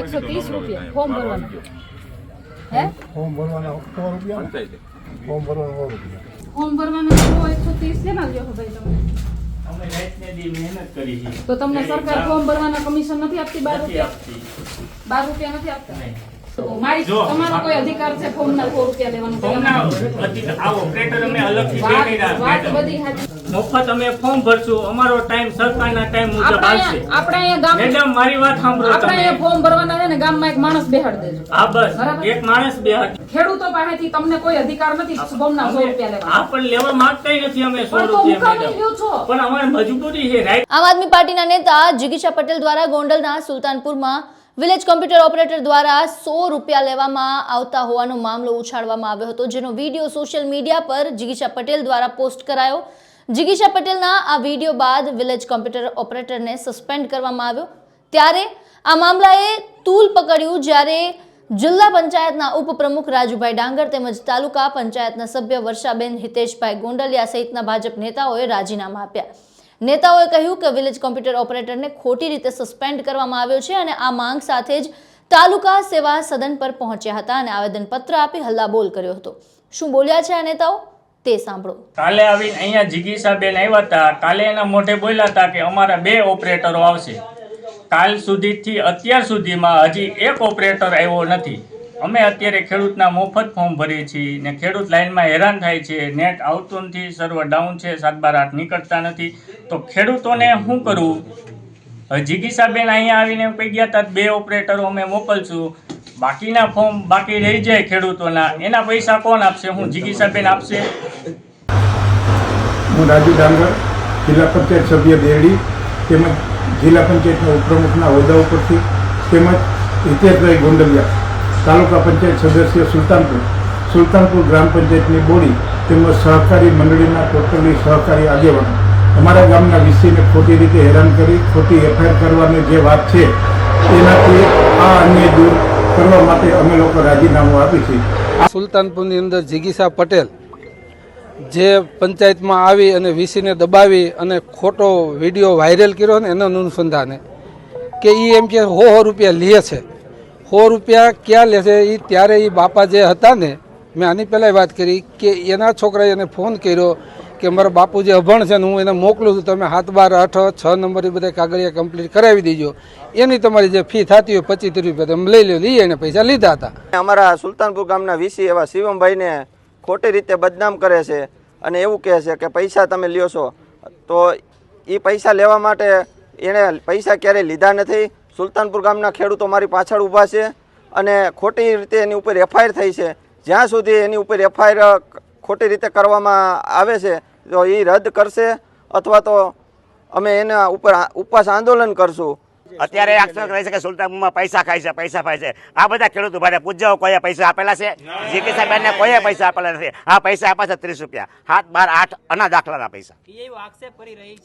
એકસો ત્રીસ રૂપિયા. ફોર્મ ભરવાનું. હે? ફોર્મ ભરવાના સો રૂપિયા? ફોર્મ ભરવાના સો રૂપિયા. ફોર્મ ભરવાનું એકસો ત્રીસ લ્યો છો ભાઈ તમે? અમે રાતને દી મહેનત કરી છે. તો તમને સરકાર ફોર્મ ભરવાના કમિશન નથી આપતી? બાર રૂપિયા? આપતી. બાર રૂપિયા નથી આપતા? નહીં. તો મારી જો. તમારો કોઈ અધિકાર છે ફોર્મના સો રૂપિયા લેવાનું? ફોર્મના અધિક- આ ઓપરેટર અમે અલગથી પે વાત કર્યા વાત મેડમ. બધી સાચી. મફત અમે ફોર્મ ભરશું. અમારો ટાઈમ સરકારના ટાઈમ મુજબ આવશે. આપણે ગામ મેડમ મારી વાત સાંભળો તમે. અહીંયા ફોર્મ ભરવાના છે ને ગામમાં એક માણસ બેહાડ દેજો. હા બસ. એક માણસ બે ખેડૂતો પાસેથી તમને કોઈ અધિકાર નથી ફોર્મના સો રૂપિયા લેવા આ પણ લેવા માંગતા નથી અમે સો પણ તો હું રૂપિયા મેડમ પણ અમારે મજબૂરી છે રાઈટ આમ આદમી પાર્ટીના નેતા જિગીશા પટેલ દ્વારા ગોંડલના સુલતાનપુરમાં વિલેજ કોમ્પ્યુટર ઓપરેટર દ્વારા સો રૂપિયા લેવામાં આવતા હોવાનો મામલો ઉછાળવામાં આવ્યો હતો, જેનો વીડિયો સોશિયલ મીડિયા પર જિગીશા પટેલ દ્વારા પોસ્ટ કરાયો. જિગીશા પટેલના આ વીડિયો બાદ વિલેજ કોમ્પ્યુટર ઓપરેટરને સસ્પેન્ડ કરવામાં આવ્યો. ત્યારે આ મામલાએ તૂલ પકડ્યું જ્યારે જિલ્લા પંચાયતના ઉપપ્રમુખ રાજુભાઈ ડાંગર તેમજ તાલુકા પંચાયતના સભ્ય વર્ષાબેન હિતેશભાઈ ગોંડલિયા સહિતના ભાજપ નેતાઓએ રાજીનામા આપ્યા. નેતાઓએ કહ્યું કે વિલેજ કોમ્પ્યુટર ઓપરેટરને ખોટી રીતે સસ્પેન્ડ કરવામાં આવ્યો છે અને આ માંગ સાથે જ તાલુકા સેવા સદન પર પહોંચ્યા હતા અને આવેદનપત્ર આપી હલ્લાબોલ કર્યો હતો. શું બોલ્યા છે આ નેતાઓ? તે સાંભળો. કાલે આવીને અહીંયા જિગીસા બેન આવ્યા હતા. કાલે એના મોઢે બોલ્યા હતા કે અમારા બે ઓપરેટરો આવશે. કાલ સુધીથી અત્યાર સુધીમાં હજી એક ઓપરેટર આવ્યો નથી. અમે અત્યારે ખેડૂતના મફત ફોર્મ ભરીએ છીએ ને ખેડૂત લાઈનમાં હેરાન થાય છે, નેટ આવતું નથી સર્વર ડાઉન છે સાત બાર આઠ નીકળતા નથી. તો ખેડૂતોને શું કરવું જિગીસાબેન અહીંયા આવીને કહી ગયા હતા બે ઓપરેટરો અમે મોકલશું. બાકીના ફોર્મ બાકી રહી જાય ખેડૂતોના. એના પૈસા કોણ આપશે? હું જીગીસાબેન આપશે. હું રાજુ ડાંગર, જિલ્લા પંચાયત સભ્ય દેરડી તેમજ જિલ્લા પંચાયતના ઉપપ્રમુખના હોદ્દા ઉપરથી તેમજ હિતેશભાઈ ગોંડલિયા. તાલુકા પંચાયત સદસ્ય સુલતાનપુર. સુલતાનપુર ગ્રામ પંચાયતની બોડી તેમજ સહકારી મંડળીના ટોટલી સહકારી આગેવાનો. અમારા ગામના વિષયને ખોટી રીતે હેરાન કરી, ખોટી એફઆઈઆર કરવાની જે વાત છે, એનાથી આ અન્ય દૂર કરવા માટે અમે લોકો રાજીનામું આપી છે. સુલતાનપુરની અંદર જીગીસા પટેલ જે પંચાયતમાં આવી અને વીસીને દબાવી અને ખોટો વીડિયો વાયરલ કર્યો ને એના અનુસંધાને કે એ એમ કે હો હો રૂપિયા લે છે. સો રૂપિયા ક્યાં લે છે એ ત્યારે એ બાપા જે હતા ને, મેં આની પહેલાં વાત કરી કે એના છોકરાએ એને ફોન કર્યો કે મારા બાપુ જે અભણ છે ને હું એને મોકલું છું, તમે સાત બાર, આઠ, છ નંબર એ બધા કાગળિયા કમ્પ્લીટ કરાવી દેજો. એની તમારી જે ફી થતી હોય પચીસ રૂપિયા, તમે લઈ લો લઈએ એને પૈસા લીધા હતા. અમારા સુલતાનપુર ગામના વીસી એવા શિવમભાઈને ખોટી રીતે બદનામ કરે છે અને એવું કહે છે કે પૈસા તમે લ્યો છો. તો એ પૈસા લેવા માટે એણે પૈસા ક્યારેય લીધા નથી. સુલતાનપુર ગામના ખેડૂતો મારી પાછળ ઊભા છે અને ખોટી રીતે એની ઉપર એફઆઈઆર થઈ છે. જ્યાં સુધી એની ઉપર એફઆઈઆર ખોટી રીતે કરવામાં આવે છે, તો એ રદ કરશે અથવા તો અમે એના ઉપર ઉપવાસ આંદોલન કરશું. અત્યારે આક્ષેપ કરે છે કે સુલતાનપુરમાં પૈસા ખાય છે પૈસા ખાય છે. આ બધા ખેડૂતો ભાઈ પૂજ્યો કોઈએ પૈસા આપેલા છે? જીકી બેનને કોઈએ પૈસા આપેલા નથી? આ પૈસા આપ્યા છે ત્રીસ રૂપિયા. સાત બાર આઠ અના દાખલાના પૈસા.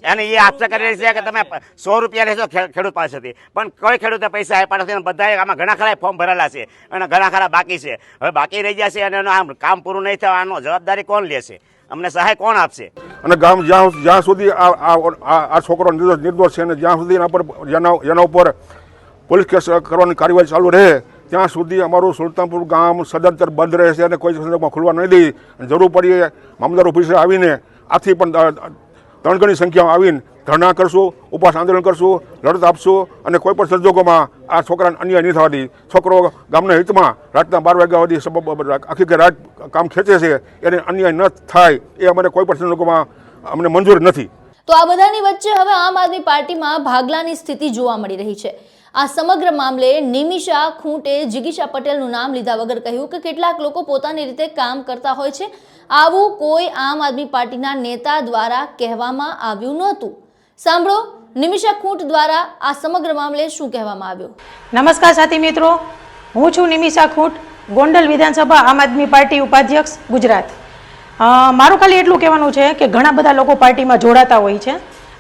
અને એ આક્ષેપ કરી રહી છે કે તમે સો રૂપિયા લેશો ખેડૂત પાસેથી. પણ કોઈ ખેડૂતે પૈસા આપ્યા નથી અને બધાએ આમાં ઘણા ખરા ફોર્મ ભરેલા છે અને ઘણા ખરા બાકી છે. હવે બાકી રહી જશે અને એનું આમ કામ પૂરું નહીં થવાનું જવાબદારી કોણ લેશે અમને સહાય કોણ આપશે? અને ગામ જ્યાં જ્યાં સુધી આ છોકરો નિર્દોષ છે અને જ્યાં સુધી એના પર એના ઉપર પોલીસ કેસ કરવાની કાર્યવાહી ચાલુ રહે, ત્યાં સુધી અમારું સુલતાનપુર ગામ સદંતર બંધ રહેશે અને કોઈ સંદર્ભમાં ખુલવા નહીં દઈ જરૂર પડીએ મામલદાર ઓફિસે આવીને આથી પણ ત્રણ ગણી સંખ્યામાં આવીને ધરણા કરશું, ઉપવાસ આંદોલન કરશું, લડત આપશું અને કોઈ પણ સંજોગોમાં આ છોકરાને અન્યાય નહીં થવા દે છોકરો ગામના હિતમાં રાતના બાર વાગ્યા સુધી આખી રાત કામ ખેંચે છે, એને અન્યાય ન થાય એ અમારે કોઈ પણ સંજોગોમાં અમને મંજૂર નથી. તો આ બધાની વચ્ચે હવે આમ આદમી પાર્ટીમાં ભાગલાની સ્થિતિ જોવા મળી રહી છે. આ સમગ્ર મામલે નિમિષા ખૂંટે જિગીશા પટેલનું નામ લીધા વગર કહ્યું કે કેટલાક લોકો પોતાની રીતે કામ કરતા હોય છે. આવું કોઈ આમ આદમી પાર્ટીના નેતા દ્વારા કહેવામાં આવ્યું નહોતું. સાંભળો, નિમિષા ખૂંટ દ્વારા આ સમગ્ર મામલે શું કહેવામાં આવ્યું? નમસ્કાર સાથી મિત્રો. હું છું નિમિષા ખૂંટ, ગોંડલ વિધાનસભા આમ આદમી પાર્ટી ઉપાધ્યક્ષ ગુજરાત. મારું ખાલી એટલું કહેવાનું છે કે ઘણા બધા લોકો પાર્ટીમાં જોડાતા હોય છે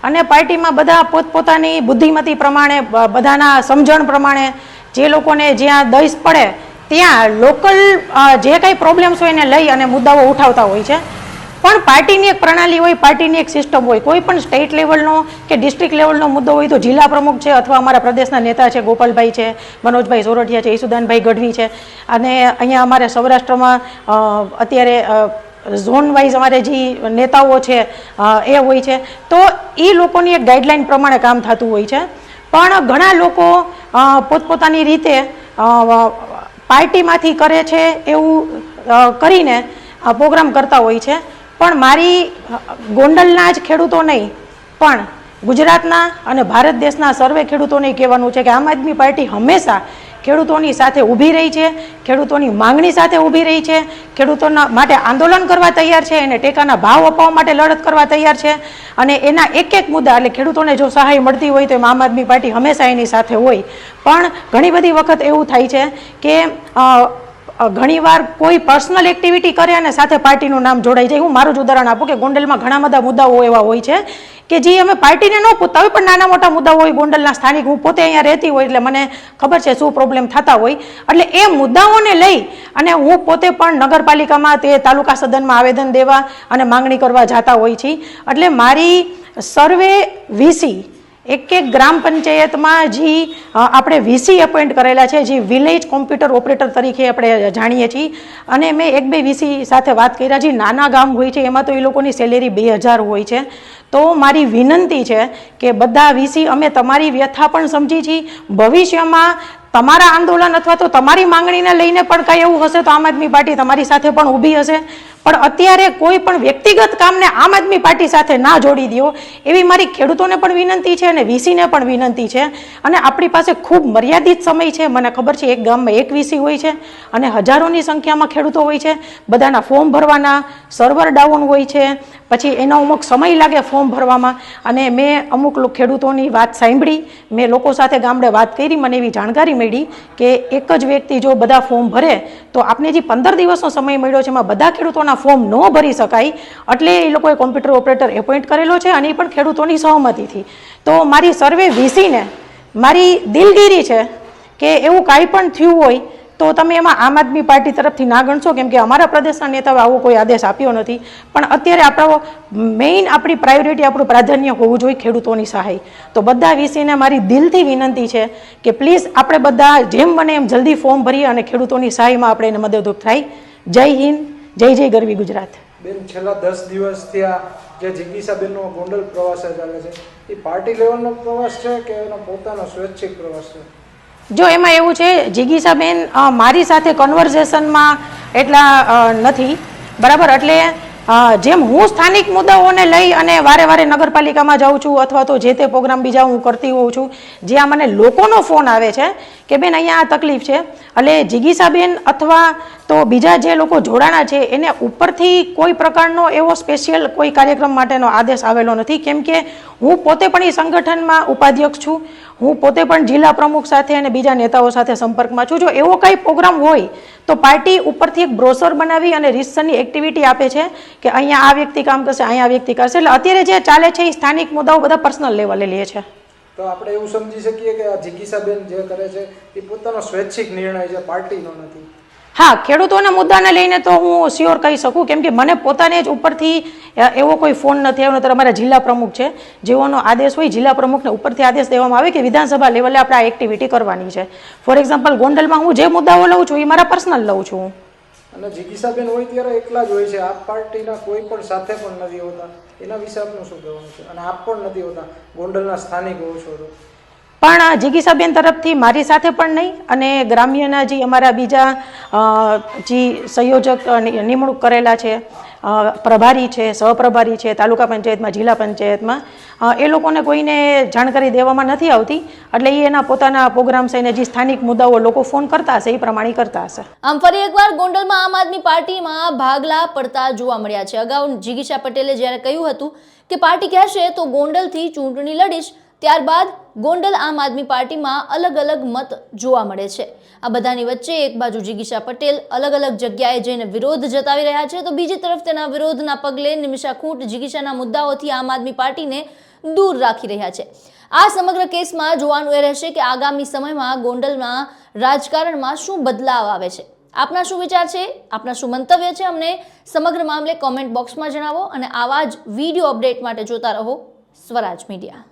અને પાર્ટીમાં બધા પોતપોતાની બુદ્ધિમતી પ્રમાણે બધાના સમજણ પ્રમાણે જે લોકોને જ્યાં દઈશ પડે, ત્યાં લોકલ જે કંઈ પ્રોબ્લેમ્સ હોય એને લઈ અને મુદ્દાઓ ઉઠાવતા હોય છે. પણ પાર્ટીની એક પ્રણાલી હોય, પાર્ટીની એક સિસ્ટમ હોય, કોઈ પણ સ્ટેટ લેવલનો કે ડિસ્ટ્રિક્ટ લેવલનો મુદ્દો હોય તો જિલ્લા પ્રમુખ છે અથવા અમારા પ્રદેશના નેતા છે, ગોપાલભાઈ છે, મનોજભાઈ સોરઠિયા છે, ઈસુદાનભાઈ ગઢવી છે. અને અહીંયા અમારે સૌરાષ્ટ્રમાં અત્યારે ઝોન વાઇઝ અમારે જે નેતાઓ છે એ હોય છે. તો એ લોકોની એક ગાઈડલાઈન પ્રમાણે કામ થતું હોય છે. પણ ઘણા લોકો પોતપોતાની રીતે પાર્ટીમાંથી કરે છે એવું કરીને પ્રોગ્રામ કરતા હોય છે. પણ મારી ગોંડલના જ ખેડૂતો નહીં, પણ ગુજરાતના અને ભારત દેશના સર્વે ખેડૂતોને કહેવાનું છે કે આમ આદમી પાર્ટી હંમેશા ખેડૂતોની સાથે ઊભી રહી છે, ખેડૂતોની માંગણી સાથે ઊભી રહી છે, ખેડૂતોના માટે આંદોલન કરવા તૈયાર છે, એને ટેકાના ભાવ અપાવવા માટે લડત કરવા તૈયાર છે, અને એના એક એક મુદ્દા, એટલે ખેડૂતોને જો સહાય મળતી હોય તો એમ આમ આદમી પાર્ટી હંમેશા એની સાથે હોય. પણ ઘણી બધી વખત એવું થાય છે કે ઘણીવાર કોઈ પર્સનલ એક્ટિવિટી કરે અને સાથે પાર્ટીનું નામ જોડાઈ જાય. હું મારું જ ઉદાહરણ આપું કે ગોંડલમાં ઘણા બધા મુદ્દાઓ એવા હોય છે કે જે અમે પાર્ટીને ન પૂછતા હોય, પણ નાના મોટા મુદ્દાઓ હોય. ગોંડલના સ્થાનિક હું પોતે અહીંયા રહેતી હોય એટલે મને ખબર છે શું પ્રોબ્લેમ થતા હોય. એટલે એ મુદ્દાઓને લઈ અને હું પોતે પણ નગરપાલિકામાં તે તાલુકા સદનમાં આવેદન દેવા અને માંગણી કરવા જતા હોય છે. એટલે મારી સર્વે વીસી એક એક ગ્રામ પંચાયતમાં જે આપણે વીસી એપોઇન્ટ કરેલા છે, જે વિલેજ કોમ્પ્યુટર ઓપરેટર તરીકે આપણે જાણીએ છીએ. અને મેં એક બે વીસી સાથે વાત કર્યા, જે નાના ગામ હોય છે, એમાં તો એ લોકોની સેલેરી બે હજાર હોય છે. તો મારી વિનંતી છે કે બધા વીસી અમે તમારી વ્યથા પણ સમજી છીએ. ભવિષ્યમાં તમારા આંદોલન અથવા તો તમારી માંગણીને લઈને પણ કાંઈ એવું હશે, તો આમ આદમી પાર્ટી તમારી સાથે પણ ઊભી હશે. પણ અત્યારે કોઈ પણ વ્યક્તિગત કામને આમ આદમી પાર્ટી સાથે ના જોડી દો એવી મારી ખેડૂતોને પણ વિનંતી છે અને વીસીને પણ વિનંતી છે. અને આપણી પાસે ખૂબ મર્યાદિત સમય છે, મને ખબર છે એક ગામમાં એક વીસી હોય છે અને હજારોની સંખ્યામાં ખેડૂતો હોય છે. બધાના ફોર્મ ભરવાના સર્વર ડાઉન હોય છે, પછી એનો અમુક સમય લાગે ફોર્મ ભરવામાં. અને મેં અમુક ખેડૂતોની વાત સાંભળી, મેં લોકો સાથે ગામડે વાત કરી, મને એવી જાણકારી મળી કે એક જ વ્યક્તિ જો બધા ફોર્મ ભરે, તો આપને જે પંદર દિવસનો સમય મળ્યો છે, એમાં બધા ખેડૂતોના ફોર્મ ન ભરી શકાય, એટલે એ લોકોએ કોમ્પ્યુટર ઓપરેટર એપોઇન્ટ કરેલો છે અને એ પણ ખેડૂતોની સહમતિથી. તો મારી સર્વે વીસીને મારી દિલગીરી છે કે એવું કાંઈ પણ થયું હોય, તો તમે એમાં આમ આદમી પાર્ટી તરફથી ના ગણશો, કેમ કે અમારા પ્રદેશના નેતાએ આવો કોઈ આદેશ આપ્યો નથી. પણ અત્યારે આપણો મેઇન આપણી પ્રાયોરિટી આપણું પ્રાધાન્ય હોવું જોઈએ ખેડૂતોની સહાય. તો બધા વિશેને મારી દિલથી વિનંતી છે કે પ્લીઝ આપણે બધા જેમ બને એમ જલ્દી ફોર્મ ભરીએ અને ખેડૂતોની સહાયમાં આપણે એને મદદરૂપ થાય. જય હિન્દ. જય જય ગરવી ગુજરાત. બેન છેલ્લા દસ દિવસથી આ જે જિજ્ઞાસાબેનનો ગોંડલ પ્રવાસ ચાલે છે એ પાર્ટી લેવલનો પ્રવાસ છે કે એનો પોતાનો સ્વૈચ્છિક પ્રવાસ છે? જો એમાં એવું છે જિગીસાબેન બેન મારી સાથે કન્વર્ઝેશનમાં એટલા નથી. બરાબર? એટલે જેમ હું સ્થાનિક મુદ્દાઓને લઈ અને વારે વારે નગરપાલિકામાં જાઉં છું અથવા તો જે તે પ્રોગ્રામ બીજા હું કરતી હોઉં છું, જ્યાં મને લોકોનો ફોન આવે છે કે બેન અહીંયા આ તકલીફ છે, એટલે જિગીસાબેન અથવા તો બીજા જે લોકો જોડાણા છે, એને ઉપરથી કોઈ પ્રકારનો એવો સ્પેશિયલ કોઈ કાર્યક્રમ માટેનો આદેશ આવેલો નથી. કેમ કે હું પોતે પણ એ સંગઠનમાં ઉપાધ્યક્ષ છું હું પોતે પણ જિલ્લા પ્રમુખ સાથે અને બીજા નેતાઓ સાથે સંપર્કમાં છું. જો એવો કંઈ પ્રોગ્રામ હોય, તો પાર્ટી ઉપરથી એક બ્રોસર બનાવી અને રિસનની એક્ટિવિટી આપે છે કે અહીંયા આ વ્યક્તિ કામ કરશે, અહીંયા આ વ્યક્તિ કરશે. એટલે અત્યારે જે ચાલે છે એ સ્થાનિક મુદ્દાઓ બધા પર્સનલ લેવલે લે છે. તો આપણે એવું સમજી શકીએ કે આ જિજ્ઞાસાબેન જે કરે છે, એ પોતાનો સ્વૈચ્છિક નિર્ણય છે, પાર્ટીનો નથી. હા, ખેડૂતોના મુદ્દાને લઈને તો હું શ્યોર કહી શકું કેમ કે મને પોતાને જ ઉપરથી એવો કોઈ ફોન નથી આવ્યો નતર અમારા જિલ્લા પ્રમુખ છે. જેઓનો આદેશ હોય, જિલ્લા પ્રમુખને ઉપરથી આદેશ દેવામાં આવે કે વિધાનસભા લેવલે આપણે આ એક્ટિવિટી કરવાની છે. ફોર એક્ઝામ્પલ ગોંડલમાં હું જે મુદ્દાઓ લઉં છું, એ મારા પર્સનલ લઉં છું. અને જિજ્ઞાસાબેન હોય ત્યારે એકલા જ હોય છે. આપ પાર્ટીના કોઈ પણ સાથે પણ નથી હોતા. એના વિશે આપનું શું કહેવાનું છે? અને આપ પણ નથી હોતા. ગોંડલના સ્થાનિક હોવ છો તો. પણ જિગીસાબેન તરફથી મારી સાથે પણ નહીં અને ગ્રામ્યના જે અમારા બીજા જે સંયોજક નિમણૂક કરેલા છે પ્રભારી છે, સહપ્રભારી છે, તાલુકા પંચાયતમાં, જિલ્લા પંચાયતમાં એ લોકોને કોઈને જાણકારી દેવામાં નથી આવતી. એટલે એ એના પોતાના પ્રોગ્રામ્સ અને જે સ્થાનિક મુદ્દાઓ લોકો ફોન કરતા હશે, એ પ્રમાણે કરતા હશે. આમ ફરી એકવાર ગોંડલમાં આમ આદમી પાર્ટીમાં ભાગલા પડતા જોવા મળ્યા છે. અગાઉ જિગીશા પટેલે જ્યારે કહ્યું હતું કે પાર્ટી કહેશે તો ગોંડલથી ચૂંટણી લડીશ, ત્યારબાદ ગોંડલ આમ આદમી પાર્ટીમાં અલગ અલગ મત જોવા મળે છે. આ બધાની વચ્ચે એક બાજુ જિગીશા પટેલ અલગ અલગ જગ્યાએ જઈને વિરોધ જતાવી રહ્યા છે. તો બીજી તરફ તેના વિરોધના પગલે નિમિષા ખૂંટ જિગીશાના મુદ્દાઓથી આમ આદમી પાર્ટીને દૂર રાખી રહ્યા છે. આ સમગ્ર કેસમાં જોવાનું એ રહેશે કે આગામી સમયમાં ગોંડલમાં રાજકારણમાં શું બદલાવ આવે છે. આપના શું વિચાર છે? આપના શું મંતવ્ય છે? અમને સમગ્ર મામલે કોમેન્ટ બોક્સમાં જણાવો અને આવા જ વીડિયો અપડેટ માટે જોતા રહો સ્વરાજ મીડિયા.